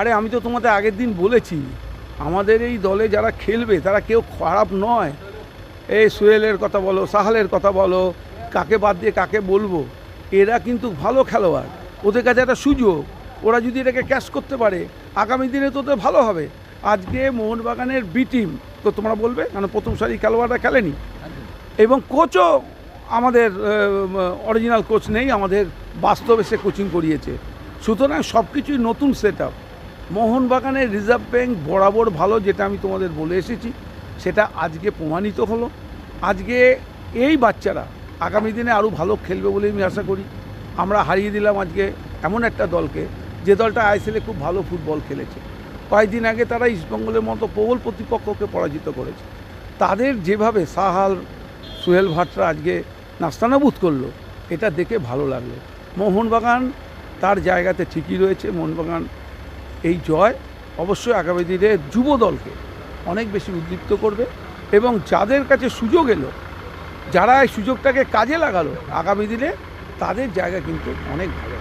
আরে আমি তো তোমাদের আগের দিন বলেছি, আমাদের এই দলে যারা খেলবে, তারা কেউ খারাপ নয়। এই সোহেলের কথা বলো, সাহালের কথা বলো, কাকে বাদ দিয়ে কাকে বলব, এরা কিন্তু ভালো খেলোয়াড়। ওদের কাছে একটা সুযোগ, ওরা যদি এটাকে ক্যাশ করতে পারে, আগামী দিনে তো ওদের ভালো হবে। আজকে মোহনবাগানের বি টিম, তো তোমরা বলবে কারণ প্রথম সারি খেলোয়াড়রা খেলেনি? এবং কোচও আমাদের অরিজিনাল কোচ নেই, আমাদের বাস্তবে সে কোচিং করিয়েছে। সুতরাং সব কিছুই নতুন সেট আপ মোহনবাগানের রিজার্ভ ব্যাঙ্ক বরাবর ভালো যেটা আমি তোমাদের বলে এসেছি, সেটা আজকে প্রমাণিত হলো। আজকে এই বাচ্চারা আগামী দিনে আরও ভালো খেলবে বলে আমি আশা করি। আমরা হারিয়ে দিলাম আজকে এমন একটা দলকে, যে দলটা আইসেলে খুব ভালো ফুটবল খেলেছে। কয়েকদিন আগে তারা ইস্টবেঙ্গলের মতো প্রবল প্রতিপক্ষকে পরাজিত করেছে। তাদের যেভাবে সাহাল, সোহেল ভাটরা আজকে নাস্তানাবুদ করল, এটা দেখে ভালো লাগল। মোহনবাগান তার জায়গাতে ঠিকই রয়েছে। মোহনবাগান এই জয় অবশ্যই আগামী দিনে যুব দলকে অনেক বেশি উদ্দীপ্ত করবে এবং যাদের কাছে সুযোগ এলো যারা এই সুযোগটাকে কাজে লাগালো আগামী দিনে তাদের জায়গা কিন্তু অনেক ভালো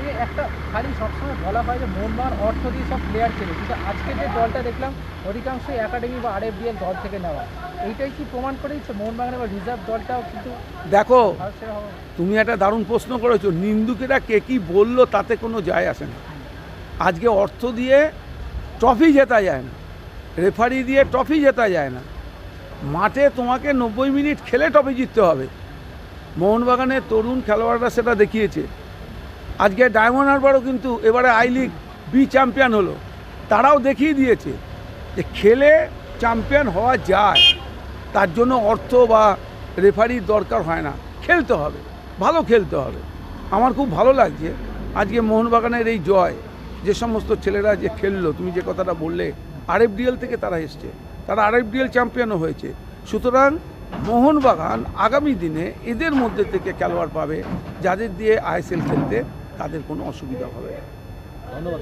এই একটা খালি সবসময় বলা হয় যে মোহনবাগান অর্থ দিয়ে সব প্লেয়ার কিন্তু আজকে যে দলটা দেখলাম অধিকাংশই একাডেমি বা আরএফডিএল দল থেকে নেওয়া। এইটাই কি প্রমাণ করে দিচ্ছে মোহনবাগানের বা রিজার্ভ দলটাও কিন্তু দেখো তুমি একটা দারুণ প্রশ্ন করেছ নিন্দুকেরা কে কি বলল তাতে কোনো যায় আসে না। আজকে অর্থ দিয়ে ট্রফি জেতা যায় না। রেফারি দিয়ে ট্রফি জেতা যায় না। মাঠে তোমাকে নব্বই মিনিট খেলে ট্রফি জিততে হবে। মোহনবাগানের তরুণ খেলোয়াড়রা সেটা দেখিয়েছে। আজকে ডায়মন্ড হারবারও কিন্তু এবারে আই লিগ বি চ্যাম্পিয়ন হলো। তারাও দেখিয়ে দিয়েছে যে খেলে চ্যাম্পিয়ন হওয়া যায়। তার জন্য অর্থ বা রেফারির দরকার হয় না। খেলতে হবে। ভালো খেলতে হবে। আমার খুব ভালো লাগছে। আজকে মোহনবাগানের এই জয়। যে সমস্ত ছেলেরা যে খেললো তুমি যে কথাটা বললে আরএফডিএল থেকে তারা এসছে। তারা আরএফডিএল চ্যাম্পিয়নও হয়েছে। সুতরাং মোহনবাগান আগামী দিনে এদের মধ্যে থেকে খেলোয়াড় পাবে যাদের দিয়ে আইএসএল খেলতে তাদের কোনো অসুবিধা হবে না। ধন্যবাদ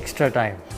এক্সট্রা extra